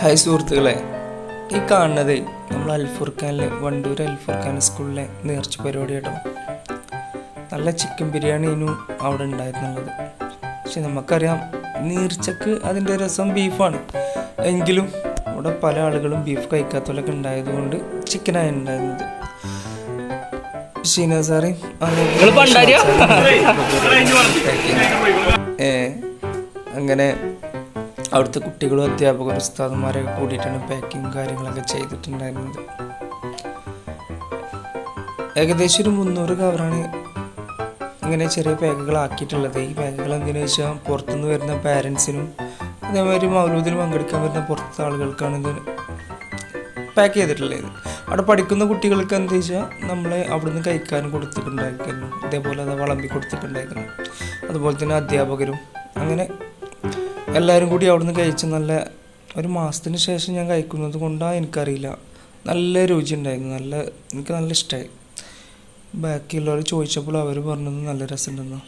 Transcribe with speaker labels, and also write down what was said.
Speaker 1: Hi സുഹൃത്തുക്കളെ. ഈ കാണുന്നത് നമ്മൾ അൽഫുർഖാനിലെ വണ്ടൂർ അൽഫുർഖാൻ സ്കൂളിലെ നേർച്ച പരിപാടി കേട്ടോ. നല്ല ചിക്കൻ ബിരിയാണിനും അവിടെ ഉണ്ടായിരുന്നുള്ളത്. പക്ഷെ നമുക്കറിയാം നീർച്ചക്ക് അതിന്റെ രസം ബീഫാണ്. എങ്കിലും ഇവിടെ പല ആളുകളും ബീഫ് കഴിക്കാത്തവരൊക്കെ ഉണ്ടായതുകൊണ്ട് ചിക്കനായി ഉണ്ടായിരുന്നത്. ഷീന സാറേ അങ്ങനെ അവിടുത്തെ കുട്ടികളും അധ്യാപകർ ഉസ്താദന്മാരൊക്കെ കൂടിയിട്ടാണ് പാക്കിങ് കാര്യങ്ങളൊക്കെ ചെയ്തിട്ടുണ്ടായിരുന്നത്. ഏകദേശം ഒരു മുന്നൂറ് കവറാണ് ഇങ്ങനെ ചെറിയ പാക്കുകളാക്കിയിട്ടുള്ളത് ഈ പാക്കുകൾ എന്തിനാ വെച്ചാൽ പുറത്തുനിന്ന് വരുന്ന പാരൻസിനും അതേമാതിരി മൗലൂദിൽ പങ്കെടുക്കാൻ വരുന്ന പുറത്തെ ആളുകൾക്കാണ് ഇത് പാക്ക് ചെയ്തിട്ടുള്ളത്. അവിടെ പഠിക്കുന്ന കുട്ടികൾക്ക് എന്താ വെച്ചാൽ നമ്മളെ അവിടുന്ന് കഴിക്കാനും കൊടുത്തിട്ടുണ്ടായിരുന്നു. ഇതേപോലെ അത് വളമ്പി കൊടുത്തിട്ടുണ്ടായിരുന്നു. അതുപോലെ തന്നെ അധ്യാപകരും. അങ്ങനെ എല്ലാവരും കൂടി അവിടുന്ന് കഴിച്ച് നല്ല ഒരു മാസത്തിന് ശേഷം ഞാൻ കഴിക്കുന്നത് കൊണ്ടാണ് എനിക്കറിയില്ല. നല്ല രുചി ഉണ്ടായിരുന്നു. നല്ല എനിക്ക് നല്ല ഇഷ്ടമായി ബാക്കിയുള്ളവർ ചോദിച്ചപ്പോൾ അവർ പറഞ്ഞത് നല്ല രസമുണ്ടെന്നാണ്